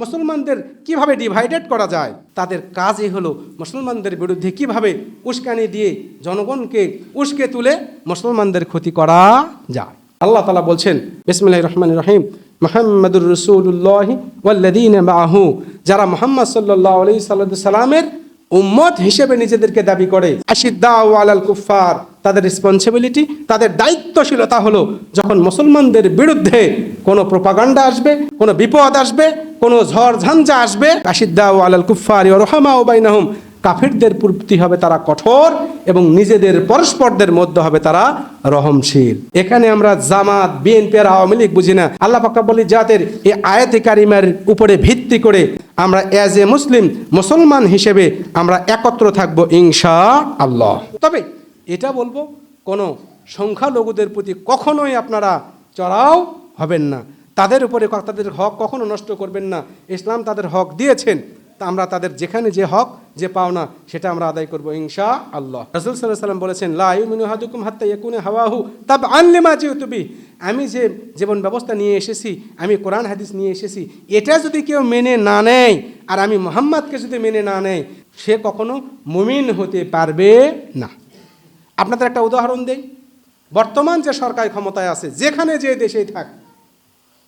মুসলমানদের কীভাবে ডিভাইডেড করা যায়? তাদের কাজই হলো মুসলমানদের বিরুদ্ধে কীভাবে উস্কানি দিয়ে জনগণকে উস্কে তুলে মুসলমানদের ক্ষতি করা যায়। আল্লাহ তালা বলছেন বিসমিল্লাহ রহমান রহিম, মোহাম্মদুর রসুল্লাহ ওয়াল্লাদিন বাহু যারা মোহাম্মদ সাল্লাহ আলি সাল্লামের উম্মত হিসেবে নিজেদেরকে দাবি করে, আশিদ্দাউ আলাল কুফার তাদের রেসপন্সিবিলিটি তাদের দায়িত্বশীলতা হলো যখন মুসলমানদের বিরুদ্ধে কোনো প্রপাগান্ডা আসবে, কোনো বিপদ আসবে কোনো ঝড় ঝঞ্ঝা আসবে। আশিদ্দাউ আলাল কুফার রহমা ওবাইনাহুম কাফিরদের প্রতি হবে তারা কঠোর এবং নিজেদের পরস্পরদের মধ্যে হবে তারা রহমশীল। এখানে আমরা জামাত, বিএনপি আর আওয়ামী লীগ বুঝি না। আল্লাহ পাক্কা বলি জাতের এই আয়াতে কারিমার উপরে ভিত্তি করে আমরা অ্যাজ এ মুসলিম, মুসলমান হিসেবে আমরা একত্র থাকব ইনশা আল্লাহ তবে এটা বলব, কোনো সংখ্যালঘুদের প্রতি কখনোই আপনারা চড়াও হবেন না। তাদের উপরে তাদের হক কখনো নষ্ট করবেন না। ইসলাম তাদের হক দিয়েছেন, তা আমরা তাদের যেখানে যে হক, যে পাওনা সেটা আমরা আদায় করব ইনশা আল্লাহ রসুল সাল্লাহ সাল্লাম বলেছেন লাইমিনু হাদুকুম হাত্তা ইয়াকুনে হাওয়াহু তাব আনলিমা জিউতুবি আমি যে জীবন ব্যবস্থা নিয়ে এসেছি, আমি কোরআন হাদিস নিয়ে এসেছি, এটা যদি কেউ মেনে না নেয়, আর আমি মোহাম্মদকে যদি মেনে না নেয়, সে কখনো মুমিন হতে পারবে না। আপনাদের একটা উদাহরণ দেই। বর্তমান যে সরকার ক্ষমতায় আছে, যেখানে যে দেশেই থাক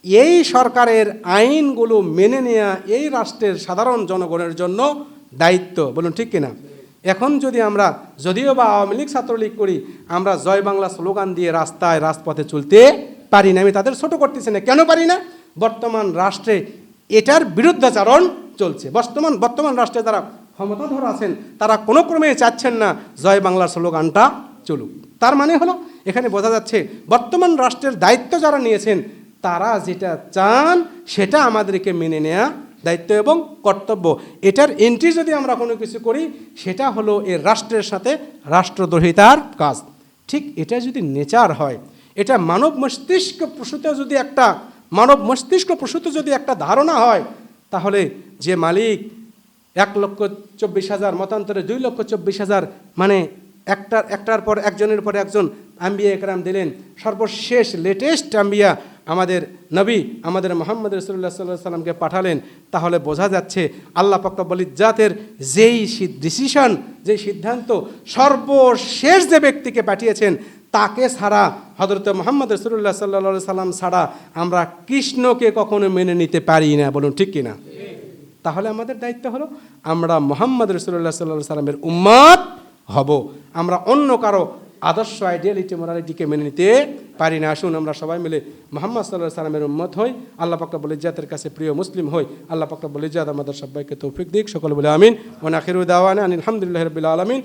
এই সরকারের আইনগুলো মেনে নেওয়া এই রাষ্ট্রের সাধারণ জনগণের জন্য দায়িত্ব, বলুন ঠিক কিনা? এখন যদি আমরা, যদিও বা আওয়ামী লীগ ছাত্রলীগ করি, আমরা জয় বাংলা স্লোগান দিয়ে রাস্তায় রাজপথে চলতে পারি না, আমি তাদের ছোট করতেছি না। কেন পারি না? বর্তমান রাষ্ট্রে এটার বিরুদ্ধাচারণ চলছে। বর্তমান বর্তমান রাষ্ট্রে যারা ক্ষমতাধর আছেন, তারা কোনো ক্রমে চাচ্ছেন না জয় বাংলার স্লোগানটা চলুক। তার মানে হলো, এখানে বোঝা যাচ্ছে, বর্তমান রাষ্ট্রের দায়িত্ব যারা নিয়েছেন তারা যেটা চান, সেটা আমাদেরকে মেনে নেওয়া দায়িত্ব এবং কর্তব্য। এটার এন্ট্রি যদি আমরা কোনো কিছু করি, সেটা হলো এর রাষ্ট্রের সাথে রাষ্ট্রদ্রোহিতার কাজ। ঠিক এটা যদি নেচার হয়, এটা মানব মস্তিষ্ক প্রসূত যদি একটা, মানব মস্তিষ্ক প্রসূত যদি একটা ধারণা হয়, তাহলে যে মালিক এক লক্ষ চব্বিশ হাজার, মতান্তরে দুই লক্ষ চব্বিশ হাজার মানে একটার একটার পর একজনের পর একজন আম্বিয়া একরাম দিলেন। সর্বশেষ লেটেস্ট আম্বিয়া আমাদের নবী, আমাদের মোহাম্মদ রসুল্লাহ সাল্লাহ সাল্লামকে পাঠালেন, তাহলে বোঝা যাচ্ছে আল্লাহ পাকাবলি যেই ডিসিশন যেই সিদ্ধান্ত সর্বশেষ যে ব্যক্তিকে পাঠিয়েছেন, তাকে ছাড়া হজরত মোহাম্মদ রসুল্লাহ সাল্লা সাল্লাম ছাড়া আমরা কৃষ্ণকে কখনো মেনে নিতে পারি না, বলুন ঠিক কিনা? তাহলে আমাদের দায়িত্ব হলো, আমরা মোহাম্মদ রসুল্লাহ সাল্লাহ সাল্লামের উম্মাদ হব, আমরা অন্য কারও আদর্শ আইডিয়ালিটি মোরালিটিকে মেনে নিতে পারি না। আসুন, আমরা সবাই মিলে মোহাম্মদ সাল্লাহ সাল্লামের উম্মত হই। আল্লাহ বলে জাতের কাছে প্রিয় মুসলিম হই। আল্লাহ বলে জাত আমাদের সবাইকে তৌফিক দিক। সকল বলে আমিন। ওনাখিরুদ্দাওয়ান আলহামদুলিল্লাহ রবিল আলমিন।